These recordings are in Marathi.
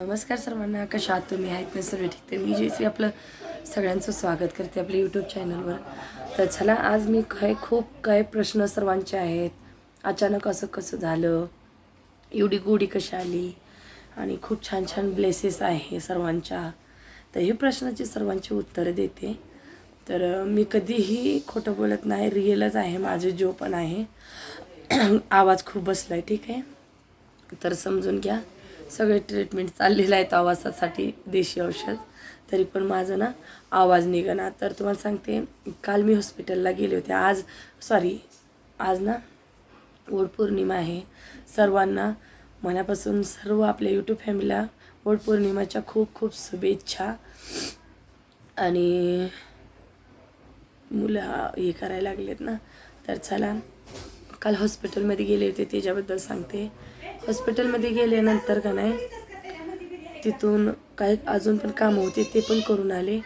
नमस्कार सर्वांना कशा आहात तुम्ही? आहेत ना सर्व ठीक? तर मी जयश्री आपलं सगळ्यांचं स्वागत करते आपल्या यूट्यूब चॅनलवर तर चला आज मी काय खूप काय प्रश्न सर्वांचे आहेत. अचानक असं कसं झालं? एवढी गोडी कशी आली? आणि खूप छान छान ब्लेसेस आहे सर्वांच्या. तर हे प्रश्नाची सर्वांची उत्तरं देते. तर मी कधीही खोटं बोलत नाही रिअलच आहे माझं जो पण आहे. आवाज खूप बसला आहे ठीक आहे? तर समजून घ्या. सगळे ट्रीटमेंट चाललेलं आहेत आवाजासाठी देशी औषध. तरी पण माझं ना आवाज निघाना. तर तुम्हाला सांगते काल मी हॉस्पिटलला गेले होते. आज सॉरी आज ना वटपौर्णिमा आहे. सर्वांना मनापासून सर्व आपल्या यूट्यूब फॅमिलीला वटपौर्णिमाच्या खूप खूप शुभेच्छा. आणि मुलं हे करायला लागलेत ना. तर चला काल हॉस्पिटलमध्ये गेले होते. त्याच्याबद्दल सांगते. हॉस्पिटलमध्ये गेल्यानंतर का नाही तिथून काही अजून पण कामं होते ते पण करून आले.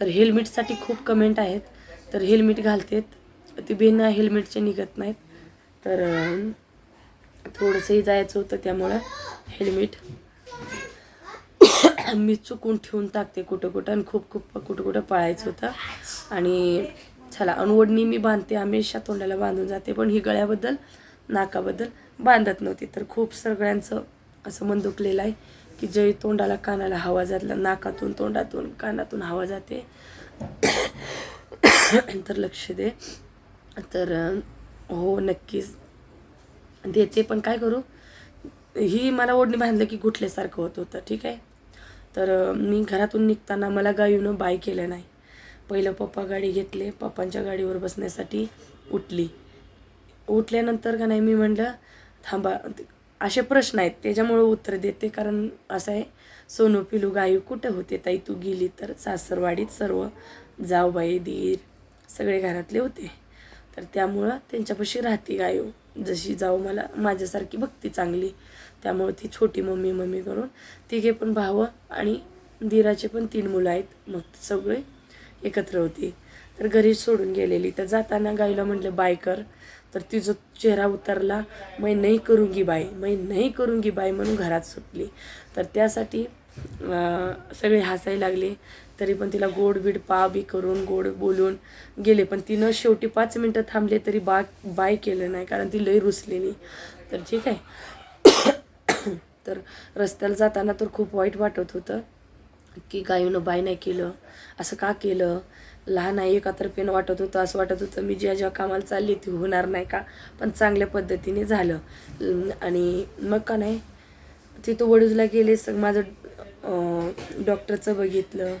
तर हेल्मेटसाठी खूप कमेंट आहेत तर हेल्मेट घालतेत. ते बिना हेल्मेटचे निघत नाहीत. तर थोडंसंही जायचं होतं त्यामुळं हेल्मेट मी चुकून ठेवून टाकते कुठं कुठं आणि खूप खूप कुठं कुठं पळायचं होतं. आणि चला अनवडणी मी बांधते हमेशा तोंडाला बांधून जाते. पण ही गळ्याबद्दल नाकाबद्दल बांधत नव्हती. तर खूप सगळ्यांचं असं मन दुखलेलं आहे की जे तोंडाला कानाला हवा जातला नाकातून तोंडातून कानातून हवा जाते. तर लक्ष दे. तर हो नक्कीच. देते पण काय करू? ही मला ओढणी बांधलं की गुठल्यासारखं होत होतं ठीक आहे? तर मी घरातून निघताना मला गाईनं बाय केलं नाही. पहिलं पप्पा गाडी घेतले पप्पांच्या गाडीवर बसण्यासाठी उठली. उठल्यानंतर का नाही मी म्हणलं थांबा. असे प्रश्न आहेत. त्याच्यामुळं उत्तर देते. कारण असं आहे सोनू पिलू गायू कुठं होते? ताई तू गेली तर सासरवाडीत सर्व जाऊबाई दीर सगळे घरातले होते. तर त्यामुळं त्यांच्यापाशी राहते गायू. जशी जाऊ मला माझ्यासारखी भक्ती चांगली. त्यामुळं ती छोटी मम्मी मम्मी करून तिघे पण भावं आणि दीराचे पण तीन मुलं आहेत. मग सगळे एकत्र होती. तर घरी सोडून गेलेली. तर जाताना गायला म्हटलं बाय कर. तर तिचा चेहरा उतरला मै नाही करूंगी बाई मै नाही करूंगी बाई म्हणून घरात सुटली. तर त्यासाठी सगळे हसायला लागले. तरी पण तिला गोड बीड पा बी करून गोड बोलून गेले. पण तिनं शेवटी पाच मिनटं थांबले तरी बा बाय केलं नाही कारण ती लई रुसलेली. तर ठीक आहे. तर रस्त्याला जाताना तर खूप वाईट वाटत होतं की गायीनं बाय नाही केलं. असं का केलं? लहान आहे एकातर्फेनं वाटत होतं असं वाटत होतं मी ज्या ज्या कामाला चालली ती होणार नाही का? पण चांगल्या पद्धतीने झालं. आणि मग का नाही तिथं वडूजला गेले सग माझं डॉक्टरचं बघितलं.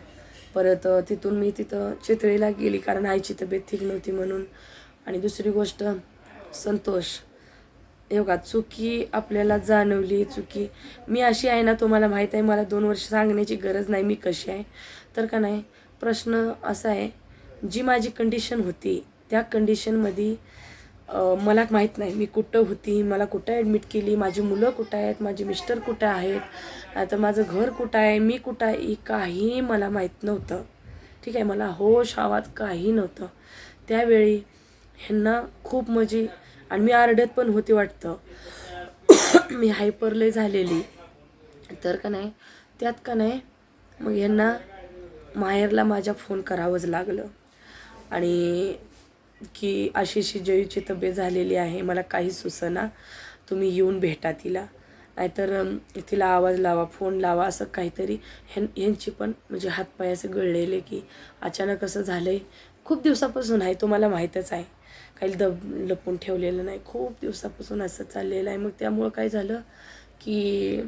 परत तिथून मी तिथं चितळीला गेली कारण आईची तब्येत ठीक नव्हती म्हणून. आणि दुसरी गोष्ट संतोष. हे चुकी आपल्याला जाणवली चुकी. मी अशी आहे ना तुम्हाला माहीत आहे मला दोन वर्ष सांगण्याची गरज नाही मी कशी आहे. तर का नाही प्रश्न असा आहे जी माझी कंडिशन होती त्या कंडिशनमध्ये मला माहीत नाही मी कुठं होती मला कुठं ॲडमिट केली माझी मुलं कुठं आहेत माझे मिस्टर कुठं आहेत आता माझं घर कुठं आहे मी कुठं आहे काही मला माहीत नव्हतं. ठीक आहे मला होश आवाज काही नव्हतं. त्यावेळी ह्यांना खूप म्हणजे आणि मी आरडत पण होती वाटतं. मी हायपरले झालेली. तर का नाही त्यात का नाही मग ह्यांना माहेरला माझ्या फोन करावंच लागलं. आणि की अशीशी जयूची तब्येत झालेली आहे मला काही सुचना तुम्ही येऊन भेटा तिला. नाहीतर तिला आवाज लावा फोन लावा असं काहीतरी. ह्यां ह्यांची पण म्हणजे हातपाय असे गळलेले की अचानक असं झालं आहे खूप दिवसापासून आहे तुम्हाला माहीतच आहे. काही दब लपून ठेवलेलं नाही. खूप दिवसापासून असं चाललेलं आहे. मग त्यामुळं काय झालं की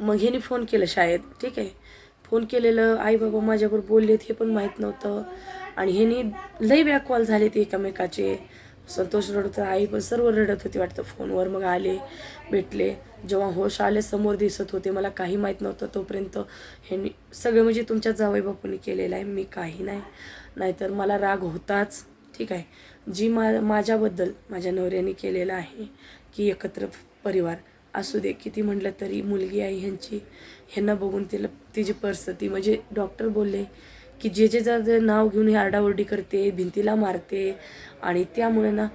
मग ह्यानी फोन केला शाळेत. ठीक आहे. फोन केलेलं आई बाबा माझ्याबरोबर बोललेत हे पण माहीत नव्हतं. आणि ह्यानी लई वेळा कॉल झाले ते एकामेकाचे. संतोष रडत होता आई पण सर्व रडत होती वाटतं फोनवर. मग आले भेटले. जेव्हा होश आले समोर दिसत होते. मला काही माहीत नव्हतं तोपर्यंत ह्यांनी सगळं म्हणजे तुमच्या जावई बापूंनी केलेलं आहे. मी काही नाही. नाहीतर मला राग होताच. ठीक आहे. जी मा माझ्याबद्दल माझ्या नवऱ्याने केलेलं आहे की एकत्र परिवार. असू दे किती म्हटलं तरी मुलगी आहे ह्यांची ह्यांना बघून तिला तिची परिस्थिती. म्हणजे डॉक्टर बोलले की जे जे जे नाव घेऊन हे आरडाओरडी करते भिंतीला मारते आणि त्यामुळे ना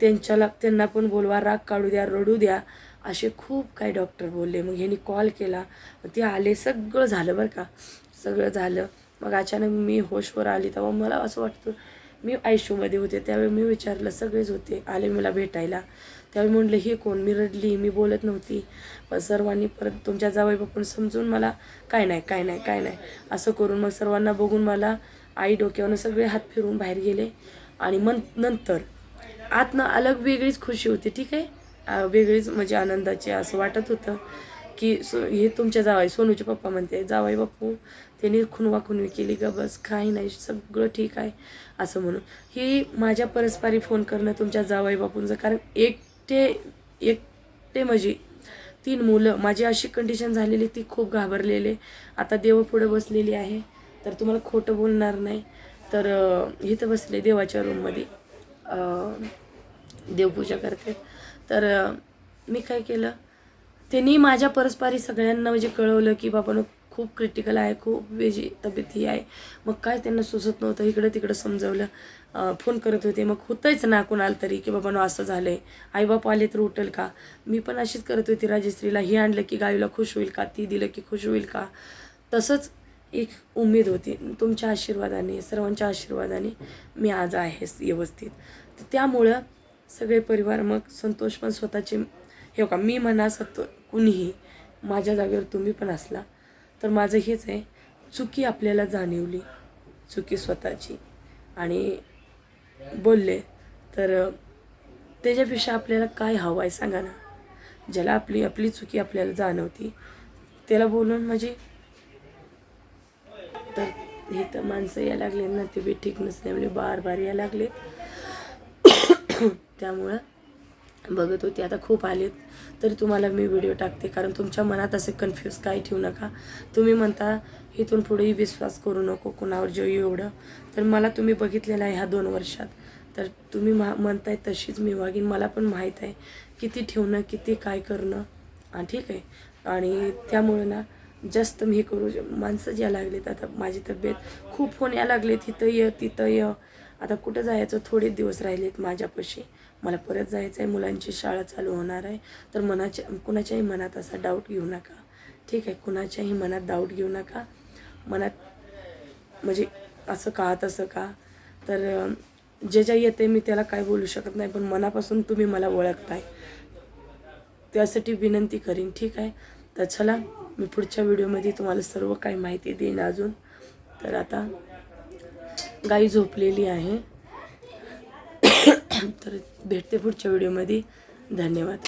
त्यांच्याला त्यांना पण बोलवा राग काढू द्या रडू द्या असे खूप काही डॉक्टर बोलले. मग ह्यांनी कॉल केला. मग ते आले सगळं झालं बरं का. सगळं झालं. मग अचानक मी होशवर आली. तेव्हा मला असं वाटतं मी आयशूमध्ये होते. त्यावेळी मी विचारलं सगळेच होते. आले मला भेटायला. त्यावेळी म्हटलं हे कोण? मी रडली मी बोलत नव्हती. पण सर्वांनी परत तुमच्या जावई बापून समजून मला काय नाही काय नाही काय नाही. असं करून मग सर्वांना बघून मला आई डोक्यावरनं सगळे हात फिरून बाहेर गेले. आणि मन नंतर आतनं अलग वेगळीच खुशी होती ठीक आहे? वेगळीच म्हणजे आनंदाची असं वाटत होतं की सो हे तुमच्या जावाई सोनूचे पप्पा म्हणते जावाई बापू त्यांनी खुनवा खुनवी केली ग बस काही नाही सगळं ठीक आहे. असं म्हणून. ही माझ्या परस्परी फोन करणं तुमच्या जावाई बापूंचं कारण एक एकटे एकटे म्हणजे तीन मुलं. माझी अशी कंडिशन झालेली ती खूप घाबरलेले. आता देव पुढे बसलेली आहे. तर तुम्हाला खोटं बोलणार नाही. तर इथं बसले देवाच्या रूममध्ये देवपूजा करते. तर मी काय केलं? त्यांनी माझ्या परस्पारी सगळ्यांना म्हणजे कळवलं की बाबांनो खूप क्रिटिकल आहे खूप वेजी तब्येत ही आहे. मग काय त्यांना सुचत नव्हतं इकडं तिकडं समजवलं. फोन करत होते. मग होतंच ना कुणाला तरी की बाबांनो असं झालं आहे आईबाप आले तर उठेल का? मी पण अशीच करत होती राजश्रीला. हे आणलं की गावीला खुश होईल का? ती दिलं की खुश होईल का? तसंच एक उमेद होती. तुमच्या आशीर्वादाने सर्वांच्या आशीर्वादाने मी आज आहे व्यवस्थित. तर त्यामुळं सगळे परिवार मग संतोष पण स्वतःचे हे का मी म्हणा सत्व कुणीही माझ्या जागेवर तुम्ही पण असला. तर माझं हेच आहे चुकी आपल्याला जाणीवली चुकी स्वतःची. आणि बोलले तर त्याच्यापेक्षा आपल्याला काय हवं आहे सांगा ना. ज्याला आपली आपली चुकी आपल्याला जाणवती त्याला बोलून म्हणजे तर हे तर माणसं यायला लागले ना ते बी ठीक नसल्यामुळे बार बार यायला लागले. त्यामुळं बघत होती. आता खूप आलेत. तरी तुम्हाला मी व्हिडिओ टाकते. कारण तुमच्या मनात असे कन्फ्यूज काय ठेवू नका. तुम्ही म्हणता इथून पुढेही विश्वास करू नको कुणावर जो एवढं. तर मला तुम्ही बघितलेलं आहे ह्या दोन वर्षात. तर तुम्ही मा म्हणताय तशीच मी वागीन मला पण माहीत आहे किती ठेवणं किती काय करणं. हां ठीक आहे. आणि त्यामुळे ना जास्त मी हे करू माणसं ज्या लागलेत. आता माझी तब्येत खूप फोन या लागलेत. इथं ये तिथं ये. आता कुठं जायचं? थोडेच दिवस राहिलेत माझ्यापाशी. मला परत जायचं आहे मुलांची शाळा चालू होणार आहे. तर मनाच्या कुणाच्याही मनात असा डाऊट घेऊ नका. ठीक आहे कुणाच्याही मनात डाऊट घेऊ नका. मनात म्हणजे असं का तसं का? तर जे जे येते मी त्याला काय बोलू शकत नाही पण मनापासून तुम्ही मला ओळखताय. त्यासाठी विनंती करीन ठीक आहे? तर चला मी पुढच्या व्हिडिओमध्ये तुम्हाला सर्व काही माहिती देईन अजून. तर आता गाई झोपलेली आहे. तर भेटते पुढच्या व्हिडिओमध्ये. धन्यवाद.